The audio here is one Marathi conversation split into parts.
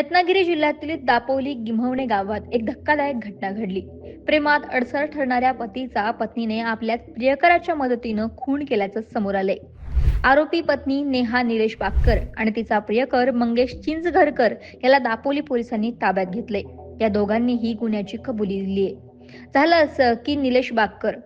रत्नागिरी जिल्ह्यातील दापोली गिम्हवणे गावात एक धक्कादायक घटना घडली. प्रेमात अडसर ठरणाऱ्या पतीचा पत्नीने आपल्या प्रियकराच्या मदतीनं खून केल्याचं समोर आले आरोपी पत्नी नेहा निलेश बापकर आणि तिचा प्रियकर मंगेश चिंचघरकर याला दापोली पोलिसांनी ताब्यात घेतले या दोघांनीही गुन्ह्याची कबुली दिली आहे झालं असं की निलेश बापकर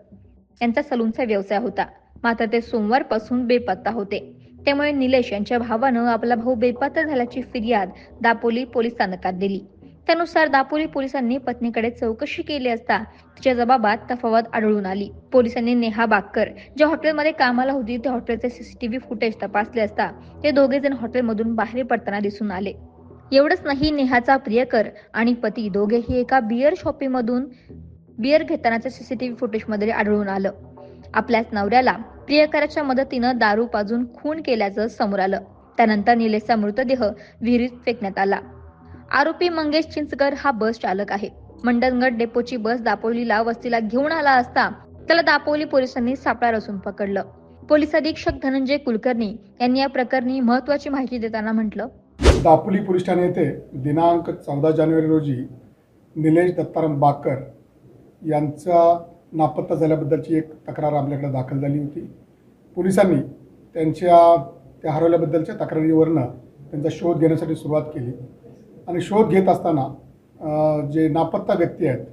यांचा सलूनचा व्यवसाय होता. मात्र ते सोमवारपासून बेपत्ता होते. त्यामुळे निलेश यांच्या भावानं आपला भाऊ बेपात्र झाल्याची फिर्याद दापोली पोलीस स्थानकात दिली. त्यानुसार दापोली पोलिसांनी पत्नीकडे चौकशी केली असता तिच्या जबाबात तफावत आढळून आली. पोलिसांनी नेहा बाक्कर ज्या हॉटेलमध्ये कामाला होती त्या हॉटेलचे सीसीटीव्ही फुटेज तपासले असता ते दोघे जण हॉटेलमधून बाहेर पडताना दिसून आले. एवढंच नाही नेहाचा प्रियकर आणि पती दोघेही एका बियर शॉपीमधून बियर घेतानाच्या सीसीटीव्ही फुटेजमध्ये आढळून आलं. आपल्याच नवऱ्याला प्रियकराच्या मदतीनं दारू पाजून खून केल्याचं समोर आलं. त्यानंतर निलेशचा मृतदेह विहिरीत फेकण्यात आला. आरोपी मंगेश चिंचकर हा बस चालक आहे. मंडणगड डेपोची बस दापोलीला वस्तीला घेऊन आला असता त्याला दापोली पोलिसांनी सापळा रचून पकडलं. पोलीस अधीक्षक धनंजय कुलकर्णी यांनी या प्रकरणी महत्वाची माहिती देताना म्हटलं दापोली पोलीस ठाणे येथे दिनांक चौदा जानेवारी रोजी निलेश दत्ताराम बाकर यांचा नापत्ता झाल्याबद्दलची एक तक्रार आपल्याकडे दाखल झाली होती. पोलिसांनी त्यांच्या त्या हरवल्याबद्दलच्या तक्रारीवरनं त्यांचा शोध घेण्यासाठी सुरुवात केली. आणि शोध घेत असताना जे नापत्ता व्यक्ती आहेत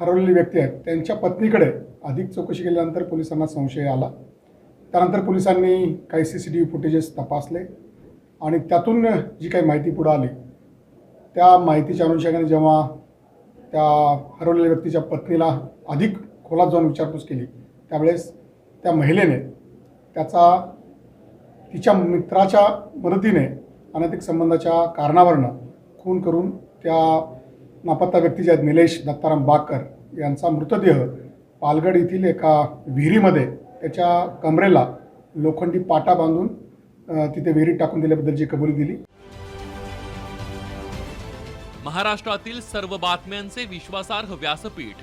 हरवलेली व्यक्ती आहेत त्यांच्या पत्नीकडे अधिक चौकशी केल्यानंतर पोलिसांना संशय आला. त्यानंतर पोलिसांनी काही C C T V footages तपासले आणि त्यातून जी काही माहिती पुढं आली त्या माहितीच्या अनुषंगाने जेव्हा त्या हरवलेल्या व्यक्तीच्या पत्नीला अधिक खोलात जाऊन विचारपूस केली त्यावेळेस त्या महिलेने त्याचा तिच्या मित्राच्या मदतीने अनैतिक संबंधाच्या कारणावरनं खून करून त्या नापत्ता व्यक्ती जे आहेत निलेश दत्ताराम बाकर यांचा मृतदेह पालगड येथील एका विहिरीमध्ये त्याच्या कमरेला लोखंडी पाटा बांधून तिथे विहिरीत टाकून दिल्याबद्दलची कबुली दिली. महाराष्ट्रातील सर्व बातम्यांचे विश्वासार्ह व्यासपीठ